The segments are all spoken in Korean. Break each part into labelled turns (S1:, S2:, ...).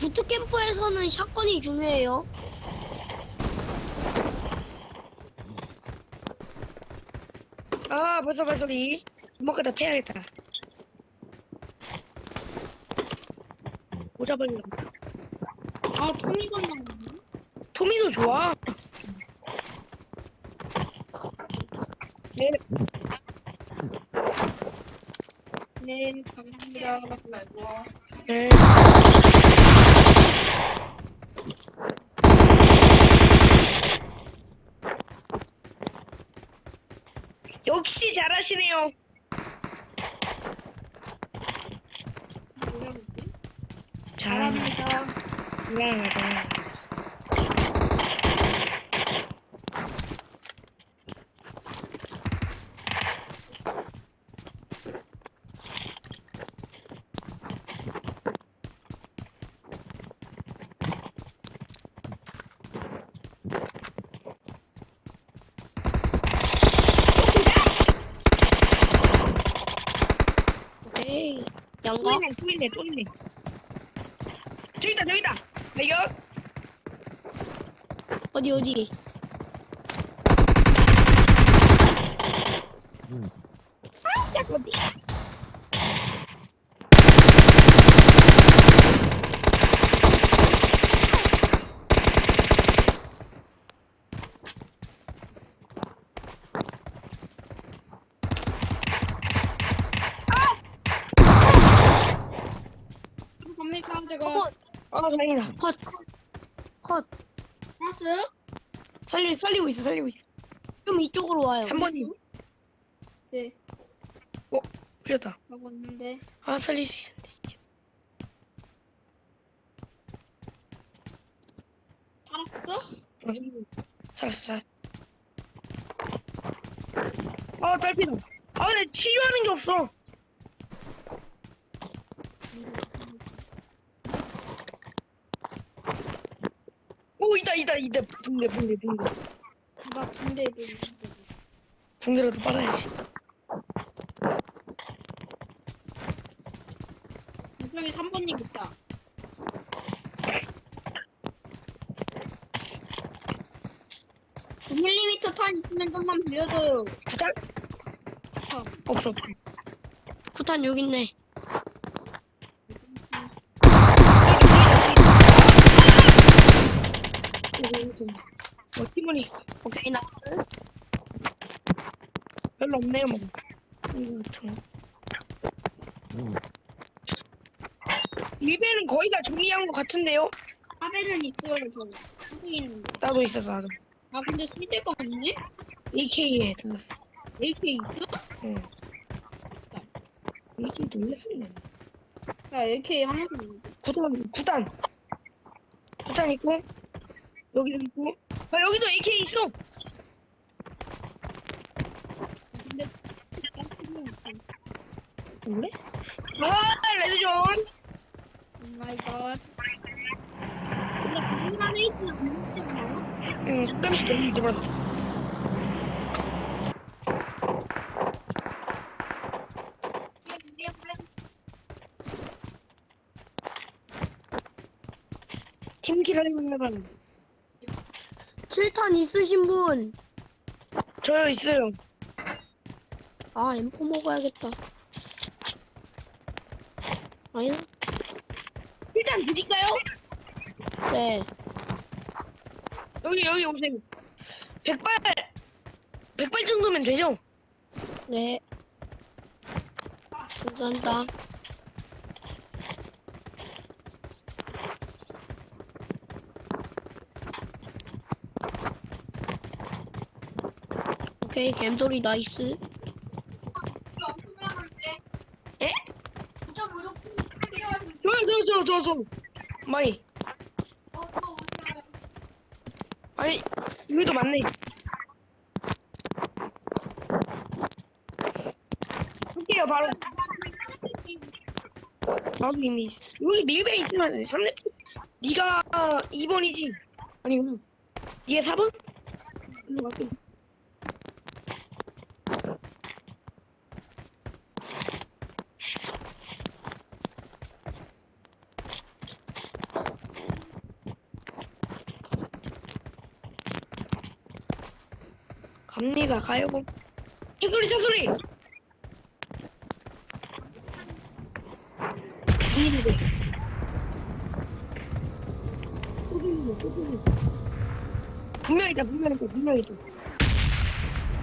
S1: 부트캠프에서는 샷건이 중요해요.
S2: 아, 벌써 발소리. 주먹 갖다 패야겠다. 오자버리려고.
S3: 아 토미 건너
S2: 토미도 좋아. 네,
S3: 네 감사합니다
S2: 네. 역시 잘하시네요. 잘합니다.
S3: 잘합니다
S2: 미안하죠.
S1: 오케이.
S2: 또
S1: 양가?
S2: 있네, 또 있네, 또 있네. 저기다, 저기다. 발견.
S1: 어디 어디?
S2: 짝 어디?
S3: 갑니까 제가
S1: 컷,
S2: 아, 다행이다.
S1: 컷, 컷. 컷.
S3: 플러스
S2: 살리, 살리고 있어, 살리고 있어.
S1: 좀 이쪽으로 와요.
S2: 3번이.
S3: 네
S2: 풀렸다.
S3: 하고 있는데
S2: 아, 살릴 수 있었는데, 진짜.
S3: 알았어?
S2: 아, 살았어, 살았어. 아, 딸피다. 아, 근데 치료하는 게 없어. 오, 있다, 있다, 있다. 붕대, 붕대, 붕대.
S3: 나 군대 애들 있는데
S2: 붕대라도 빨아야지.
S3: 저기 3번님 있다1 m 리탄 있으면 좀만 빌려줘요
S2: 구단?
S3: 참.
S2: 없어.
S1: 구탄 여기 있네.
S2: 어, 팀원이
S1: 오케이 나.
S2: 별로 없네요, 뭐. 음, 참. 리벨은 거의 다 정리한 것 같은데요?
S3: 카베는 있어요 저는 카베 있는데
S2: 나도 있었어, 나도.
S3: 아 근데 쓸 데가 없네?
S2: AK에 들렸어.
S3: AK 있어?
S2: 응. AK 돌렸었네.
S3: 야 AK 하나도 없는데
S2: 구단, 구단. 구단 있고, 여기도 있고. 아, 여기도 AK 있어!
S3: 근데
S2: 그래? 아, 레드존!
S3: 오마이갓 근데 그분 안에 있으면 않아?
S2: 응, 가끔씩 여기 집어서. 하려면 해봐.
S1: 7탄 있으신 분.
S2: 저요, 있어요.
S1: 아 M4 먹어야겠다. 아니
S2: 일단 드릴까요?
S1: 네.
S2: 여기, 여기 오세요. 백발, 백발 정도면 되죠?
S1: 네. 감사합니다. 오케이, 갬돌이 나이스.
S2: 에? 저, 저, 저, 저, 저. 마이. 아니, 여기도 많네. 할게요, 바로. 나도 이미 있- 여기 밀배 있으면 3렙 네가 2번이지 아니구나 네가 4번? 일로 갈게 가요 차소리 차소리! 이리래 분명히 있다 분명히 있다 분명히 있다.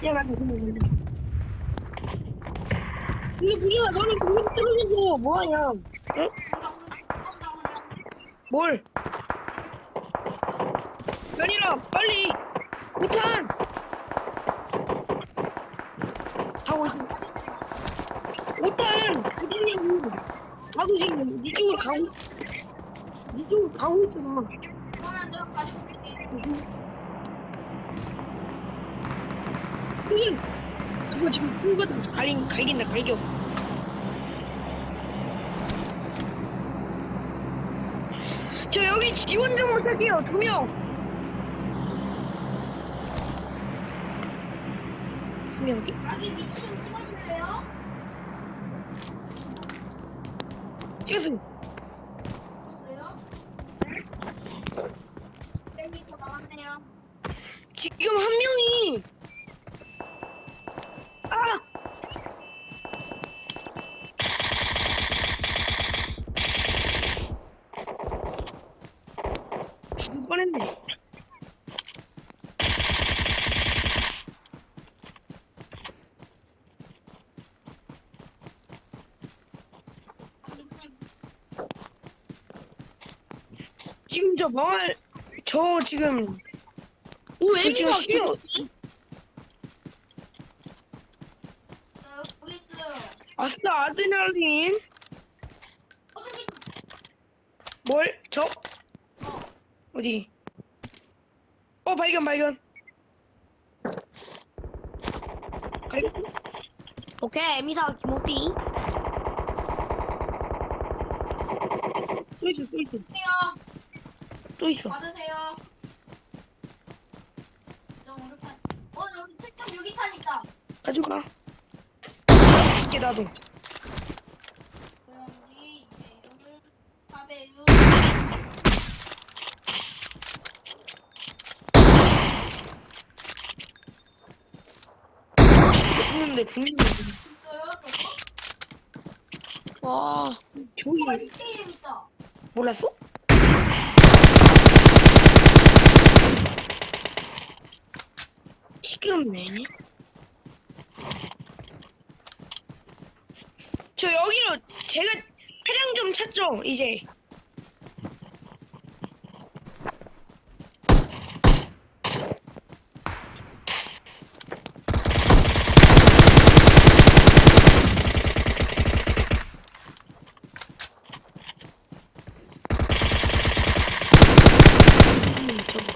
S2: 야 맞다 분명히 있다. 근데 분명아 너는 거기 떨어져서 뭐하냐? 응? 뭘? 연일아 빨리 못한 하고 있어 못한 못했냐고 나도 지금 네 쪽으로 가고
S4: 그러면 내가 가지고.
S2: 형님 그거 지금 풀거든 갈린 갈긴다 갈겨 저 여기 지원 좀 부탁해요 두 명 두 명 어디?
S1: 자기 위치 좀 찍어줄래요?
S2: 찍었어요?
S1: 100m 남았네요.
S2: 지금 한 명이 아! 죽을 뻔했네. 지금 저 마을 저 지금
S1: 오,
S2: 저 지금 시험
S1: 여기 있어요.
S2: 아싸 아드레날린
S1: 어, 저기
S2: 뭘? 저? 어디? 어 발견 발견 발견?
S1: 오케이, 애미사 김호띠.
S2: 또 있어 또 있어
S1: 해요.
S2: 또 있어
S1: 받으세요. 저 오른팔. 어, 여기 책탑 유기탄 있다.
S2: 가져가 줄게 나도
S1: 그럼 우리 이제 이거를 사배율.
S2: 했는데 분명히?
S1: 와,
S2: 저기. 몰랐어? 시끄럽네 저 여기로 제가 차량 좀 찾죠 이제 음, 저거.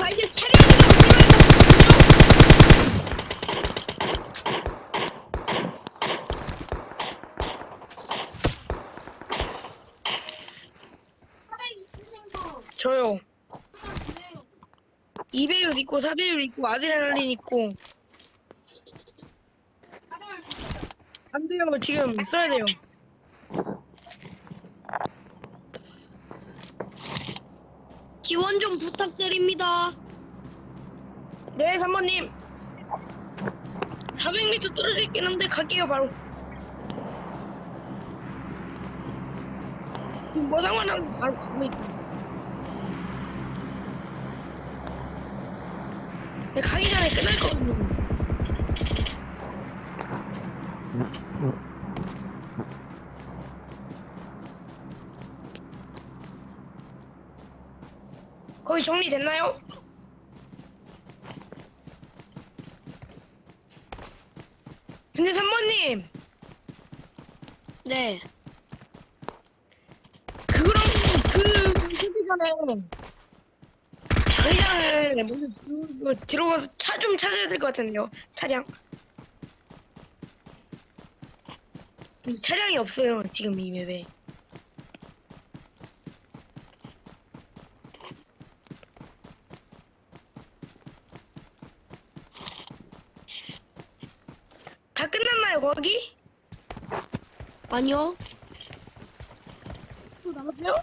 S2: 아, 이제 차량이
S1: 사배율 친구.
S2: 저요.
S1: 그래요.
S2: 2배율 있고 4배율 있고 아드레날린 있고. 안 돼요. 지금 써야 돼요.
S1: 지원 좀 부탁드립니다.
S2: 네 3번님. 400m 떨어져 있긴 한데 갈게요 바로. 뭐 상관없는 바로 가고 있 가기 전에 끝날 거거든. 거의 정리됐나요? 근데 삼모님
S1: 네.
S2: 그럼 그 하기 전에 자기장을 먼저 뭐 들어가서 차 좀 찾아야 될 것 같은데요 차량 음, 차량이 없어요 지금 이 맵에 다 끝났나요 거기?
S1: 아니요.
S2: 또 남았어요?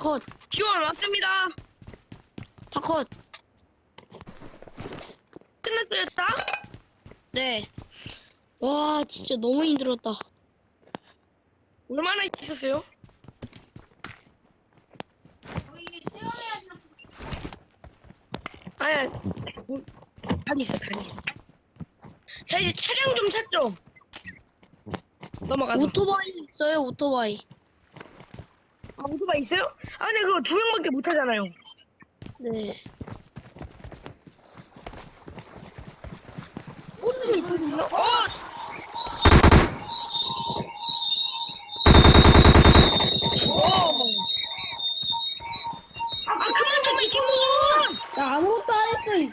S1: 컷.
S2: 지원 왔습니다
S1: 다 컷.
S2: 끝났어요 다?
S1: 네. 와, 진짜 너무 힘들었다.
S2: 얼마나 있었어요? 뭐, 다리 있어, 다리 있어. 자, 이제 차량 좀 찾죠. 넘어가서.
S1: 오토바이 있어요, 오토바이.
S2: 아, 오토바이 있어요? 아, 근데 그거 두 명밖에 못 하잖아요.
S1: 네.
S2: 오토바이 있거든요. 어! 오! 아, 그만 좀 김무준!
S3: 나 아무것도 안 했어. 이.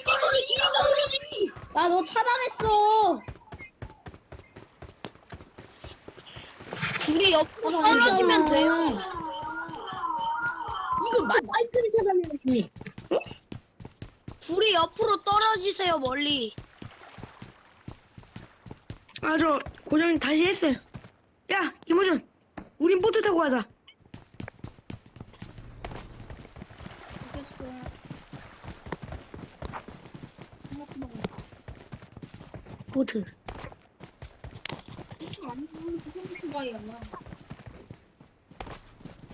S2: 이거는 이거는
S3: 나너 차단했어.
S1: 둘이 옆으로 떨어지면 돼요.
S2: 이거 마, 마이크를 찾아내야지.
S1: 둘이 옆으로 떨어지세요, 멀리.
S2: 아, 저 고정 다시 했어요. 야, 김호준, 우린 보트 타고 가자. 보트.
S3: 엄청 안 좋은 오토바이야.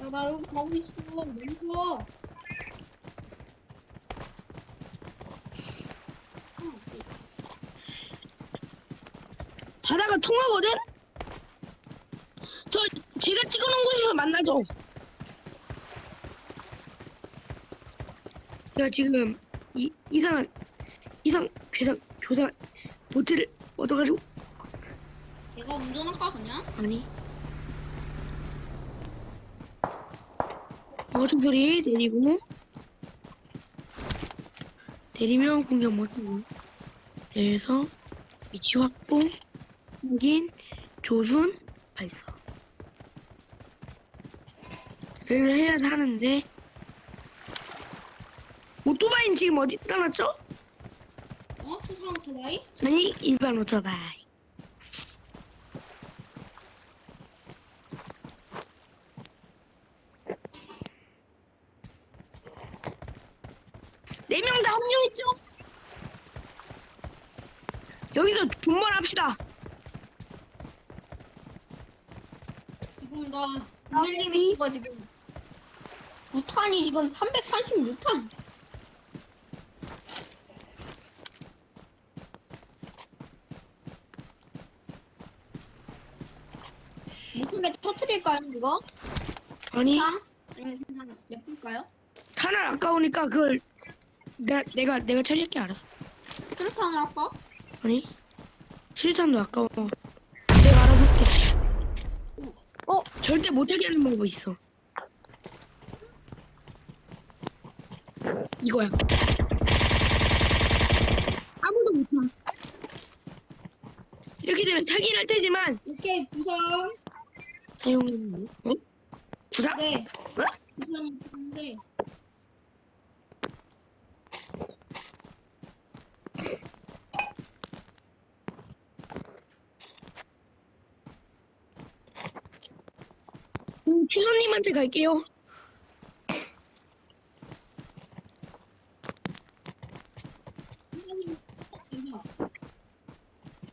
S3: 야, 나 여기 가고 있어. 좋아.
S2: 바다가 통하거든? 저 제가 찍어놓은 곳에서 만나죠. 제가 지금 이 이상한 이상 괴상 교사 보트를 얻어가지고
S3: 내가 운전할까 그냥?
S2: 아니 어중 소리 내리고 내리면 공격 못하고 내려서 위치 확보 확인 조준 발사 를 해야 하는데 오토바이는 지금 어디 떠났죠?
S3: 어? 수상 오토바이?
S2: 아니 일반 오토바이 네 명 다 합류했죠? 여기서 분발합시다
S3: 지금 나
S1: 아,
S3: 유일님이 가 지금 부탄이 지금 386탄. 못하게 터트릴까요, 이거?
S2: 아니
S3: 탄? 아니면 그냥 냅둘까요?
S2: 탄을 아까우니까 그걸 내가 내가 내가 처리할게 알았어
S3: 수류탄을 할까?
S2: 아니 실탄도 아까워 내가 알아서 할게
S1: 어?
S2: 절대 못하게 하는 방법 있어 이거야 아무도 못함 이렇게 되면 타긴 할 테지만
S3: 오케이, 부상.
S2: 사용은 어? 부상?
S3: 네.
S2: 어?
S3: 부상인데.
S2: 음, 추선님한테 갈게요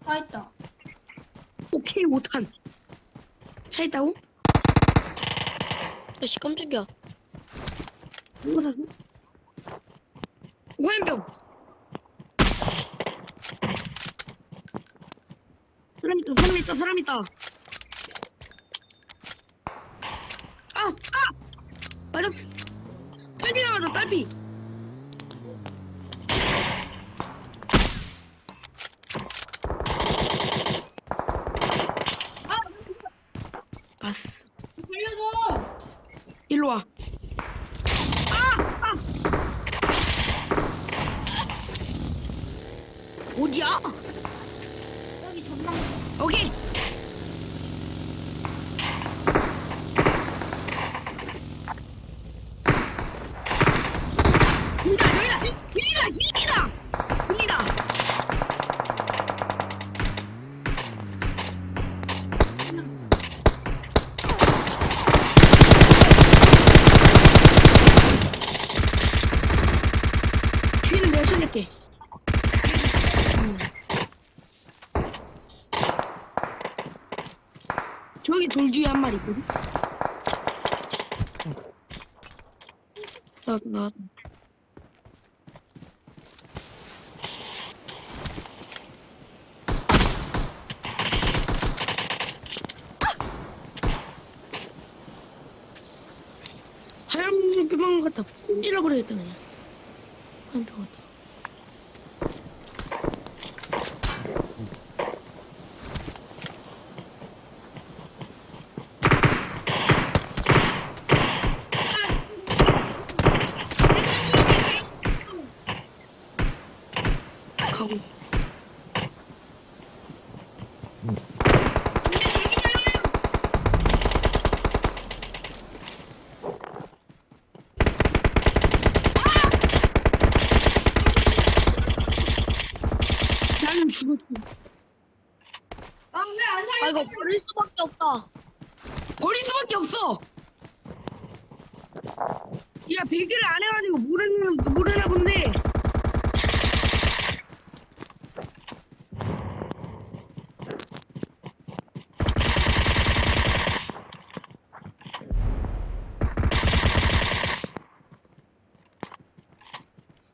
S3: 다 있다.
S2: 오케이 못한 차 있다고?
S1: 아씨, 깜짝이야.
S2: 누가 샀어? 화염병 사람 있다, 사람 있다, 사람 있다. 아, 아! 맞아. 딸피가 맞아, 딸피. 마리 있거든? 나, 나. 하얀 뼈만 갖다 찔러버리겠다, 그냥. 뼈 갖다. 가고. 나는 죽었어.
S3: 아왜안 살려?
S1: 아 이거 버릴 수밖에 없다.
S2: 버릴 수밖에 없어. 야, 배기를 안 해가지고 모르는, 모르나 본데.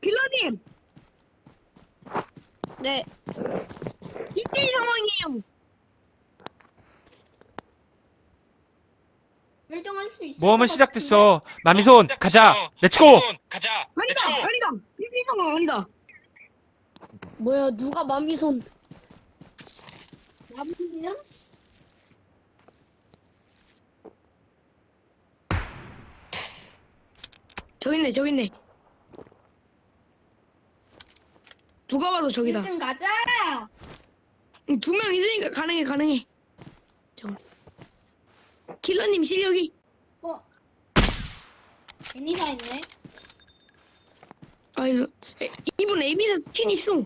S2: 킬러님,
S1: 네.
S2: 1대1 상황이에요.
S3: 1등 할 수 있을
S5: 모험은
S3: 것
S5: 시작됐어. 마미손, 가자. 렛츠고!
S6: 가자.
S2: 아니다, 아니다. 1대1 상황 아니다.
S1: 뭐야 누가 마미손?
S3: 나부는
S2: 저기 있네, 저기 있네. 누가 봐도 저기다.
S3: 1등 가자.
S2: 두 명 있으니까 가능해, 가능해. 저. 킬러님 실력이.
S3: 어. 에미사 있네.
S2: 아, 이거. 에, 이분 에미사 스킨 있어.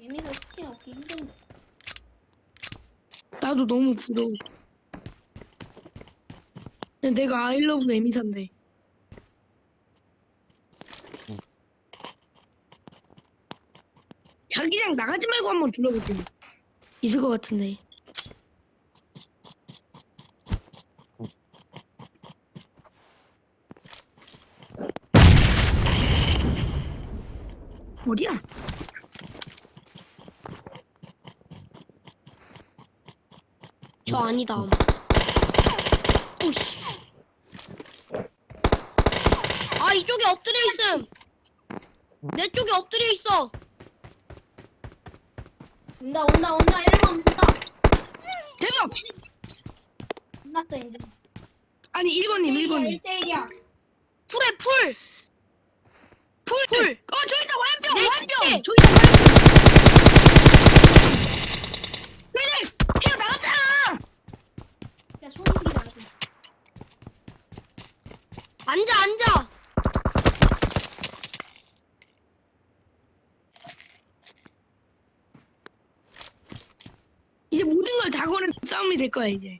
S3: 에미사 스킨 얻기 힘든데.
S2: 나도 너무 부러워. 근데 내가 아이러브 에미사인데. 자기장 나가지 말고 한번 둘러보세요. 있을 것 같은데. 어디야?
S1: 저 아니다. 오씨. 아 이쪽에 엎드려 있음. 내 쪽에 엎드려 있어.
S3: 온다 온다 온다 1번 온다.
S2: 대박!
S3: 끝났어 이제.
S2: 아니 1번님 1번님
S3: 1대1이야.
S1: 풀에 풀.
S2: 풀!
S1: 풀.
S2: 어 저기 있다 화염병!
S1: 내
S2: 화염병!
S1: 시체!
S2: 저기 있다 화염병! 왜래! 헤어 나갔잖아!
S3: 야 소음기 나지.
S1: 앉아 앉아.
S2: 이제 모든 걸다 걸은 싸움이 될 거야 이제